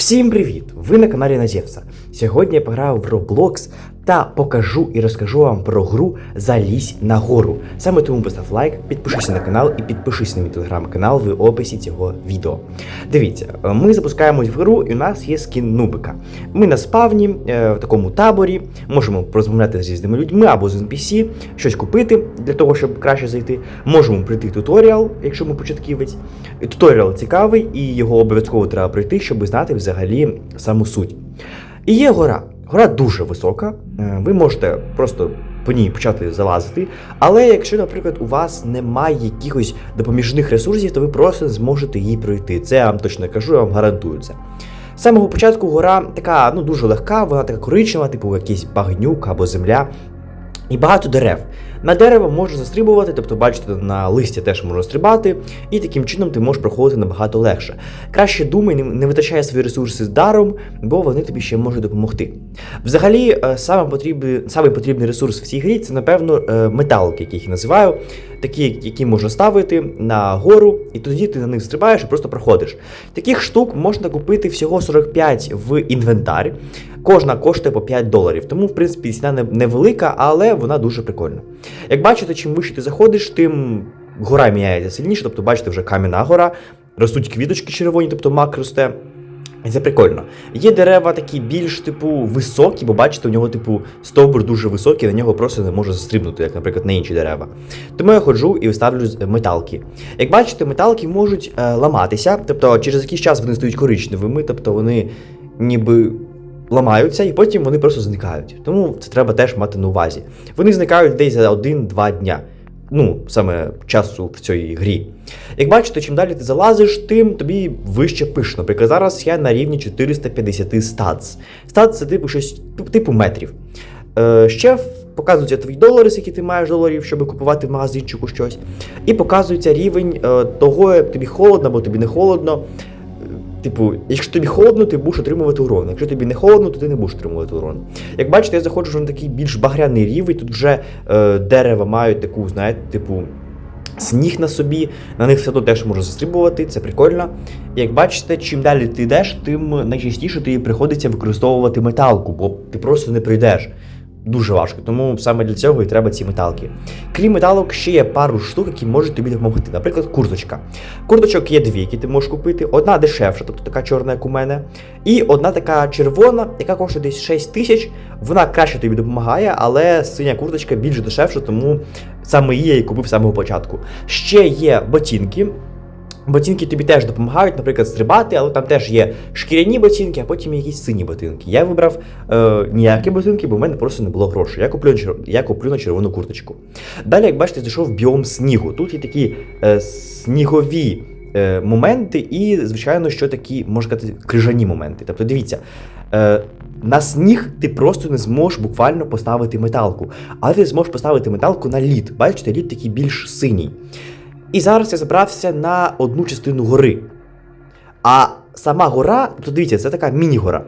Всім привіт! Ви на каналі Назєвса. Сьогодні я пограю в Roblox та покажу і розкажу вам про гру Залізь на гору. Саме тому постав лайк, підпишися на канал і підпишись на мій телеграм-канал в описі цього відео. Дивіться, е, ми запускаємось в гру, і у нас є скін Нубика. Ми на спавні е, в такому таборі, можемо порозмовляти з різними людьми або з NPC, щось купити для того, щоб краще зайти. Можемо пройти туторіал, якщо ми початківець. Туторіал цікавий, і його обов'язково треба пройти, щоб знати взагалі саму суть. І є гора. Гора дуже висока. е, Ви можете просто по ній почати залазити. Але якщо, наприклад, у вас немає якихось допоміжних ресурсів, то ви просто не зможете її пройти. Це я вам точно кажу, я вам гарантую це. З самого початку гора така ну дуже легка, вона така коричнева, типу якийсь багнюк або земля. І багато дерев. На дерево можна застрибувати, тобто, бачите, на листя теж можна стрибати, і таким чином ти можеш проходити набагато легше. Краще думай, не- витрачай свої ресурси з даром, бо вони тобі ще можуть допомогти. Взагалі, е, саме потрібний, саме потрібний ресурс в цій грі це, напевно, е, металки, які їх називаю, такі, які можна ставити на гору, і тоді ти на них стрибаєш і просто проходиш. Таких штук можна купити всього 45 в інвентар. Кожна коштує по 5 доларів. Тому, в принципі, ціна невелика, але вона дуже прикольна. Як бачите, чим вище ти заходиш, тим гора міняється сильніше. Тобто, бачите, вже кам'яна гора, ростуть квіточки червоні, тобто мак росте. Це прикольно. Є дерева такі більш, типу, високі, бо бачите, у нього, типу, стовбур дуже високий, на нього просто не може застрибнути, як, наприклад, на інші дерева. Тому я ходжу і ставлю з- металки. Як бачите, металки можуть е, ламатися, тобто через якийсь час вони стають коричневими, тобто вони ніби ламаються, і потім вони просто зникають. Тому це треба теж мати на увазі. Вони зникають десь за 1-2 дня. Ну, саме часу в цій грі. Як бачите, чим далі ти залазиш, тим тобі вище пише. Наприклад, зараз я на рівні 450 статс. Статс це типу щось типу метрів. Е, ще показуються твої долари, скільки ти маєш доларів, щоб купувати в магазинчику щось. І показується рівень е, того, як тобі холодно або тобі не холодно. Типу, якщо тобі холодно, ти будеш отримувати урон. Якщо тобі не холодно, то ти не будеш отримувати урон. Як бачите, я заходжу вже на такий більш багряний рівень. Тут вже е, дерева мають таку, знаєте, типу. Сніг на собі, на них все одно теж можна застрибувати, це прикольно. Як бачите, чим далі ти йдеш, тим найчастіше тобі приходиться використовувати металку, бо ти просто не пройдеш. Дуже важко, тому саме для цього і треба ці металки. Крім металок, ще є пару штук, які можуть тобі допомогти. Наприклад, курточка. Курточок є дві, які ти можеш купити. Одна дешевша, тобто така чорна, як у мене. І одна така червона, яка коштує десь 6 тисяч. Вона краще тобі допомагає, але синя курточка більш дешевша, тому саме її я і купив з самого початку. Ще є ботинки. Ботинки тобі теж допомагають, наприклад, стрибати, але там теж є шкіряні ботинки, а потім якісь сині ботинки. Я вибрав е, ніякі ботинки, бо в мене просто не було грошей. Я куплю, я куплю на червону курточку. Далі, як бачите, зайшов біом снігу. Тут є такі е, снігові е, моменти, і, звичайно, що такі, можна сказати, крижані моменти. Тобто, дивіться. Е, на сніг ти просто не зможеш буквально поставити металку, але ти зможеш поставити металку на лід. Бачите, лід такий більш синій. І зараз я забрався на одну частину гори. А сама гора, то дивіться, це така міні-гора,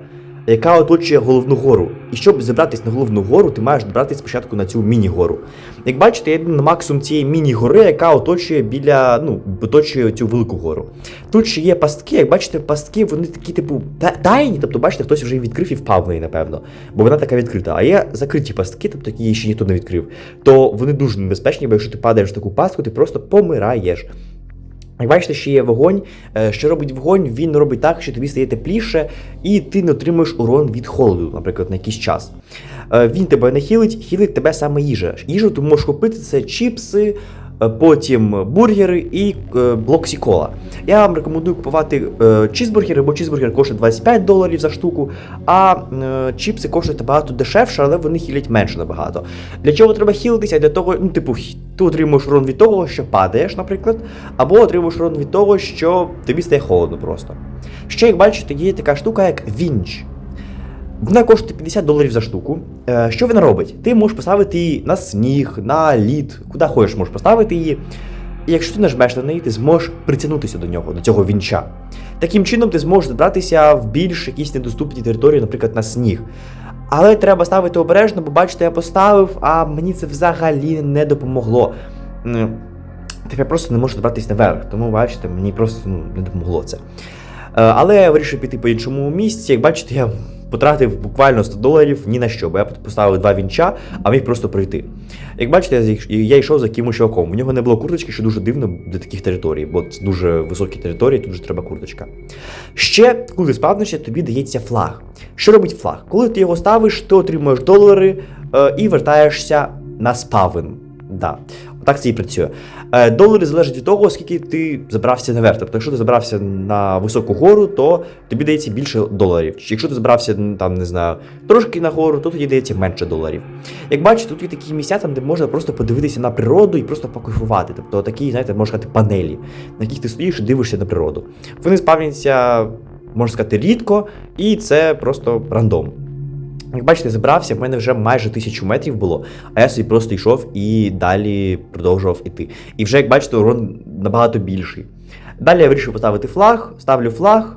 яка оточує головну гору. І щоб забратись на головну гору, ти маєш добратися спочатку на цю міні-гору. Як бачите, я на максимум цієї міні-гори, яка оточує біля, ну, оточує цю велику гору. Тут ще є пастки, як бачите, пастки, вони такі, типу, тайні, тобто, бачите, хтось вже відкрив і впав в неї, напевно. Бо вона така відкрита. А є закриті пастки, тобто які її ще ніхто не відкрив. То вони дуже небезпечні, бо якщо ти падаєш в таку пастку, ти просто помираєш. Як бачите, ще є вогонь. Е, Що робить вогонь? Він робить так, що тобі стає тепліше, і ти не отримуєш урон від холоду, наприклад, на якийсь час. Е, Він тебе не хілить, хілить тебе саме їжа. Їжу ти можеш купити це чіпси, потім бургери і е, блоксі кола. Я вам рекомендую купувати е, чізбургери, бо чізбургер коштує 25 доларів за штуку, а е, чіпси коштують набагато дешевше, але вони хілять менше набагато. Для чого треба хілитися? Для того, ну, типу, ти отримуєш урон від того, що падаєш, наприклад, або отримуєш урон від того, що тобі стає холодно просто. Ще, як бачите, є така штука, як вінч. Вона коштує 50 доларів за штуку. Е, що вона робить? Ти можеш поставити її на сніг, на лід, куди хочеш, можеш поставити її. І якщо ти нажмеш на неї, ти зможеш притягнутися до нього, до цього вінча. Таким чином, ти зможеш забратися в більш якісь недоступні території, наприклад, на сніг. Але треба ставити обережно, бо бачите, я поставив, а мені це взагалі не допомогло. Тепер просто не можу добратися наверх, тому бачите, мені просто ну, не допомогло це. але я вирішив піти по іншому місці. Як бачите, я потратив буквально 100 доларів ні на що, бо я поставив два вінча, а міг просто пройти. Як бачите, я, йшов за якимось чуваком. У нього не було курточки, що дуже дивно для таких територій, бо це дуже високі території, тут вже треба курточка. Ще, коли спавнишся, тобі дається флаг. Що робить флаг? Коли ти його ставиш, ти отримуєш долари е, і вертаєшся на спавн. Да. Отак це і працює. Е, долари залежать від того, скільки ти забрався наверх. Тобто, якщо ти забрався на високу гору, то тобі дається більше доларів. Чи Якщо ти забрався там, не знаю, трошки на гору, то тоді дається менше доларів. Як бачите, тут є такі місця, там, де можна просто подивитися на природу і просто покайфувати. Тобто такі, знаєте, можна сказати, панелі, на яких ти стоїш і дивишся на природу. Вони спавняться, можна сказати, рідко, і це просто рандом. Як бачите, забрався, в мене вже майже тисячу метрів було, а я собі просто йшов і далі продовжував іти. І вже, як бачите, урон набагато більший. Далі я вирішив поставити флаг, ставлю флаг,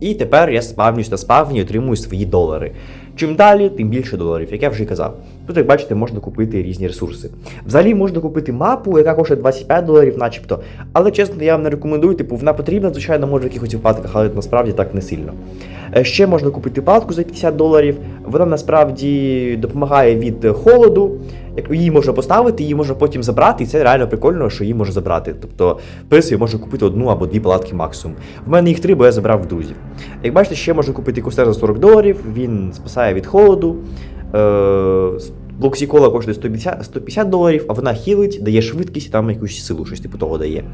і тепер я спавнюсь на спавні і отримую свої долари. Чим далі, тим більше доларів, як я вже казав. Тут, як бачите, можна купити різні ресурси. Взагалі можна купити мапу, яка коштує 25 доларів, начебто. Але чесно, я вам не рекомендую, типу, вона потрібна, звичайно, може в якихось випадках, але насправді так не сильно. Е, Ще можна купити палатку за 50 доларів. Вона насправді допомагає від холоду. Її можна поставити, її можна потім забрати, і це реально прикольно, що її можна забрати. Тобто, принципі, можна купити одну або дві палатки максимум. В мене їх три, бо я забрав в друзів. Як бачите, ще можна купити костер за 40 доларів, він спасає від холоду. Е, Блоксікола коштує 150, 150 доларів, а вона хілить, дає швидкість і там якусь силу, щось типу того дає.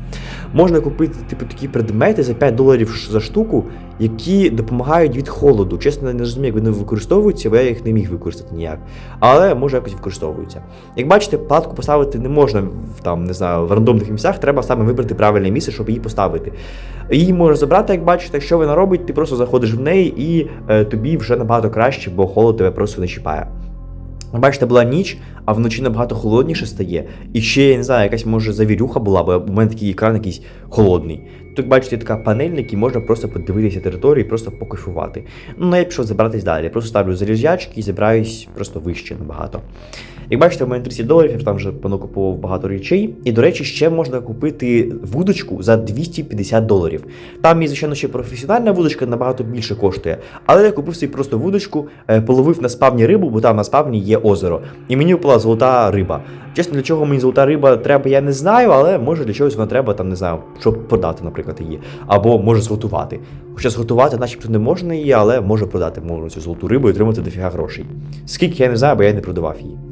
Можна купити типу, такі предмети за 5 доларів за штуку, які допомагають від холоду. Чесно, не розумію, як вони використовуються, бо я їх не міг використати ніяк. Але може якось використовуються. Як бачите, палатку поставити не можна там, не знаю, в рандомних місцях, треба саме вибрати правильне місце, щоб її поставити. Її можна забрати, як бачите, що вона робить, ти просто заходиш в неї і е, тобі вже набагато краще, бо холод тебе просто не чіпає. Бачите, була ніч, а вночі набагато холодніше стає. І ще, я не знаю, якась може завірюха була, бо у мене такий екран якийсь холодний. Тут, бачите, така панель, на якій можна просто подивитися територію і просто покайфувати. Ну, я пішов забратись далі. Просто ставлю залізячки і забираюсь просто вище набагато. Як бачите, в мене 30 доларів, я там вже понакупував багато речей. І, до речі, ще можна купити вудочку за 250 доларів. Там є, звичайно, ще професіональна вудочка набагато більше коштує. Але я купив собі просто вудочку, е, половив на спавні рибу, бо там на спавні є озеро. І мені випала золота риба. Чесно, для чого мені золота риба треба, я не знаю, але може для чогось вона треба, там не знаю, щоб продати, наприклад, її. Або може зготувати. Хоча зготувати, начебто, не можна її, але може продати можна цю золоту рибу і отримати дофіга грошей. Скільки я не знаю, бо я не продавав її.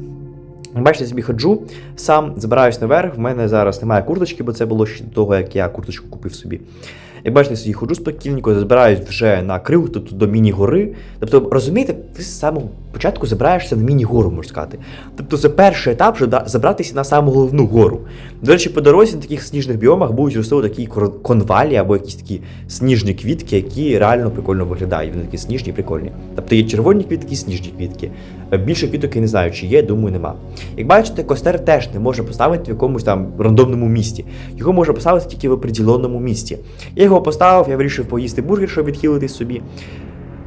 Бачите, собі ходжу, сам забираюсь наверх. В мене зараз немає курточки, бо це було ще до того, як я курточку купив собі. Як бачите, собі ходжу спокійненько, збираюсь вже на крив, тобто до міні-гори. Тобто, розумієте, ти з самого початку забираєшся на міні-гору, можна сказати. Тобто, це перший етап, щоб забратися на саму головну гору. До речі, по дорозі на таких сніжних біомах будуть рости такі конвалі або якісь такі сніжні квітки, які реально прикольно виглядають. Вони такі сніжні, прикольні. Тобто є червоні квітки, сніжні квітки. Е, Більше квіток я не знаю, чи є, думаю, нема. Як бачите, костер теж не може поставити в якомусь там рандомному місці. Його можна поставити тільки в определеному місці. Я його поставив, я вирішив поїсти бургер, щоб відхилити собі.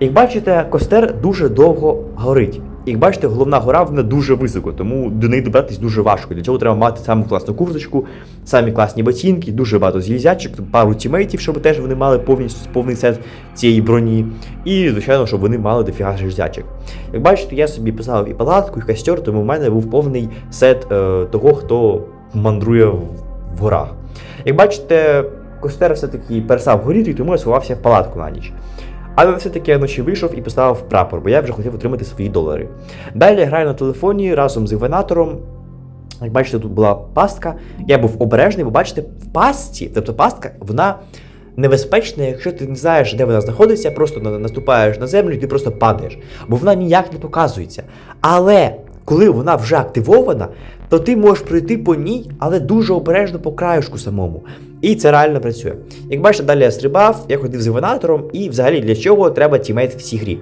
Як бачите, костер дуже довго горить. Як бачите, головна гора вона дуже високо, тому до неї добратись дуже важко. Для цього треба мати саму класну курточку, самі класні ботинки, дуже багато злізячок, пару тімейтів, щоб теж вони мали повністю повний сет цієї броні. І, звичайно, щоб вони мали дофіга железячок. Як бачите, я собі поставив і палатку, і костер, тому в мене був повний сет е, того, хто мандрує в, в горах. Як бачите, костер все-таки перестав горіти, тому я сховався в палатку на ніч. Але все-таки я вночі вийшов і поставив прапор, бо я вже хотів отримати свої долари. Далі граю на телефоні разом з івенатором. Як бачите, тут була пастка. Я був обережний, бо бачите, в пастці, тобто пастка, вона небезпечна, якщо ти не знаєш, де вона знаходиться, просто наступаєш на землю і ти просто падаєш, бо вона ніяк не показується. Але коли вона вже активована, то ти можеш пройти по ній, але дуже обережно по краюшку самому. І це реально працює. Як бачите, далі я стрибав, я ходив з івенатором, і взагалі для чого треба тімейт в цій грі.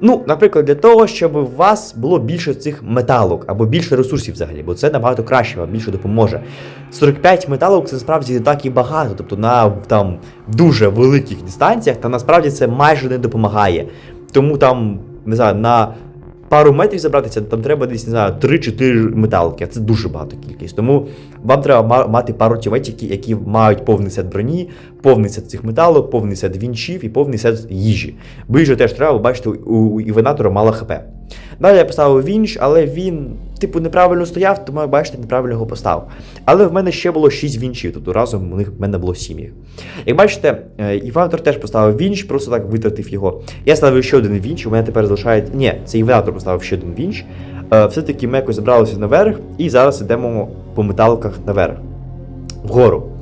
Ну, наприклад, для того, щоб у вас було більше цих металок або більше ресурсів взагалі, бо це набагато краще вам більше допоможе. 45 металок це насправді не так і багато, тобто на там дуже великих дистанціях, та насправді це майже не допомагає. Тому там, не знаю, на пару метрів забратися, там треба десь не знаю, 3-4 металки, а це дуже багато кількість. Тому вам треба ма- мати пару тіметів, які, мають повний сет броні, повний сет цих металок, повний сет вінчів і повний сет їжі. Бо їжу теж треба, бо бачите, у івенатора мало хп. Далі я поставив вінч, але він, типу, неправильно стояв, тому я бачите, неправильно його поставив. Але в мене ще було 6 вінчів, тобто разом у них в мене було 7 їх. Як бачите, е, Іванатор теж поставив вінч, просто так витратив його. Я ставив ще один вінч, у мене тепер залишається. Ні, це Іванатор поставив ще один вінч. Е, Все-таки ми якось забралися наверх, і зараз йдемо по металках наверх. Вгору.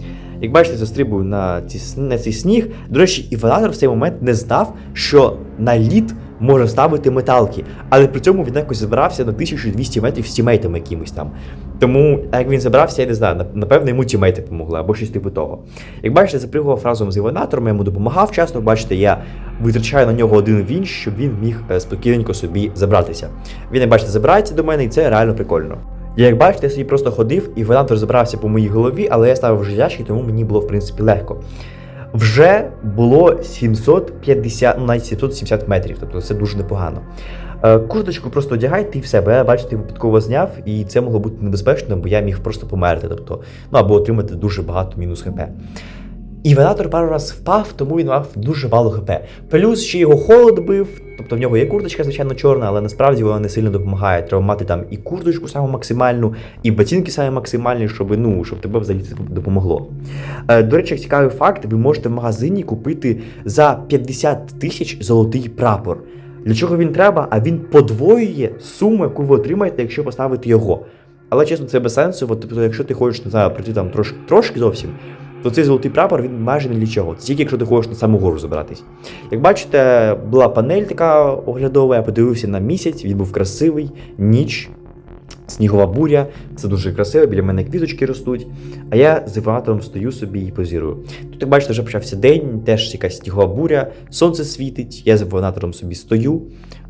Як бачите, застрибую на, ці, цей сніг. До речі, Іванатор в цей момент не знав, що на лід може ставити металки, але при цьому він якось забрався на 1200 метрів з тімейтами якимось там. Тому, як він забрався, я не знаю, напевно, йому тімейти допомогли або щось типу того. Як бачите, запригував разом з Іванатором, я йому допомагав часто. Бачите, я витрачаю на нього один вінч, щоб він міг е, спокійненько собі забратися. Він, як бачите, забирається до мене, і це реально прикольно. Я, як бачите, я собі просто ходив, і Іванатор забрався по моїй голові, але я ставив желячки, тому мені було в принципі легко. Вже було 750, ну навіть 770 метрів, тобто це дуже непогано. Е, Курточку просто одягайте і все, бо я бачите, випадково зняв, і це могло бути небезпечно, бо я міг просто померти, тобто, ну або отримати дуже багато мінус хп. Івенатор пару раз впав, тому він мав дуже мало хп. Плюс ще його холод бив, тобто в нього є курточка, звичайно, чорна, але насправді вона не сильно допомагає. Треба мати там і курточку саму максимальну, і ботинки самі максимальні, щоб, ну, щоб тебе взагалі це допомогло. Е, до речі, цікавий факт, ви можете в магазині купити за 50 тисяч золотий прапор. Для чого він треба? А він подвоює суму, яку ви отримаєте, якщо поставити його. Але чесно, це без сенсу. От, тобто, якщо ти хочеш не знаю, прийти там трошки, трошки зовсім, то цей золотий прапор він майже не для чого. Це тільки якщо ти хочеш на саму гору забратись. Як бачите, була панель така оглядова, я подивився на місяць, він був красивий, ніч, снігова буря, це дуже красиво, біля мене квіточки ростуть. А я з іватором стою собі і позірую. Тут, як бачите, вже почався день, теж якась снігова буря, сонце світить, я з іватором собі стою.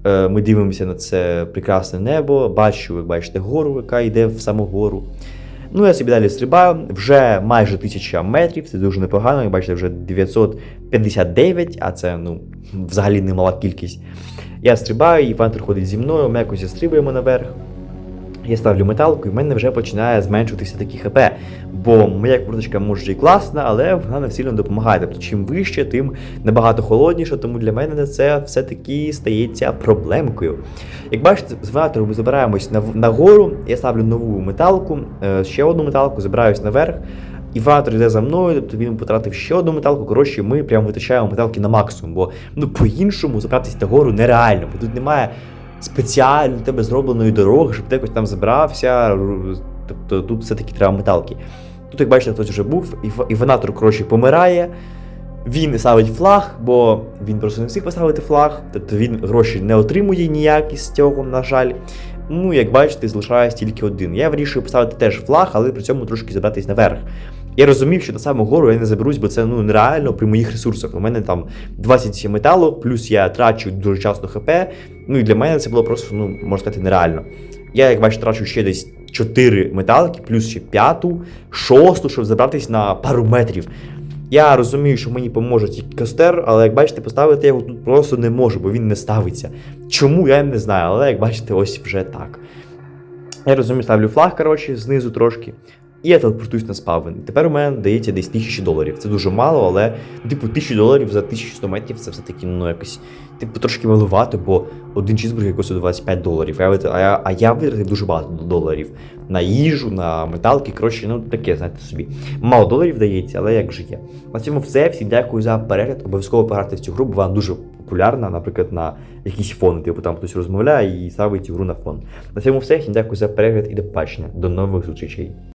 Е, Ми дивимося на це прекрасне небо, бачу, як бачите, гору, яка йде в саму гору. Ну, я собі далі стрибаю, вже майже 1000 метрів, це дуже непогано, як бачите, вже 959, а це ну, взагалі немала кількість. Я стрибаю, Івантер ходить зі мною, ми якось стрибаємо наверх. Я ставлю металку, і в мене вже починає зменшуватися такі ХП. Бо моя курточка може і класна, але вона не сильно допомагає. Тобто, чим вище, тим набагато холодніше, тому для мене це все-таки стається проблемкою. Як бачите, з ватором ми забираємось на, нагору, я ставлю нову металку, е, ще одну металку, забираюсь наверх. Іватор йде за мною, тобто він потратив ще одну металку. Коротше, ми прямо витрачаємо металки на максимум, бо ну по-іншому забратися на гору нереально, бо тут немає спеціально тебе зробленої дороги, щоб ти якось там забрався. Тобто тут все-таки треба металки. Тут, як бачите, хтось вже був, і Іванатор, коротше, помирає. Він ставить флаг, бо він просто не встиг поставити флаг, тобто він гроші не отримує ніякі з цього, на жаль. Ну, як бачите, залишається тільки один. Я вирішую поставити теж флаг, але при цьому трошки забратись наверх. Я розумів, що на саму гору я не заберусь, бо це ну нереально при моїх ресурсах. У мене там 20 металу, плюс я трачу дуже часто ХП. Ну і для мене це було просто, ну, можна сказати, нереально. Я, як бачите, трачу ще десь 4 металки, плюс ще п'яту, шосту, щоб забратись на пару метрів. Я розумію, що мені поможе тільки костер, але як бачите, поставити його тут просто не можу, бо він не ставиться. Чому, я не знаю, але як бачите, ось вже так. Я розумію, ставлю флаг, коротше, знизу трошки. І я телепортуюсь на спавен. Тепер у мене дається десь 1000 доларів. Це дуже мало, але типу 1000 доларів за 1100 метрів це все-таки ну якось типу трошки малувато, бо один чізбургер коштує 25 доларів. А я, а я, витратив дуже багато доларів на їжу, на металки. Коротше, ну таке, знаєте собі. Мало доларів дається, але як же є. На цьому все. Всім дякую за перегляд. Обов'язково пограти в цю гру, бо вона дуже популярна, наприклад, на якісь фони. Типу там хтось розмовляє і ставить цю гру на фон. На цьому все. Всім дякую за перегляд і до побачення. До нових зустрічей.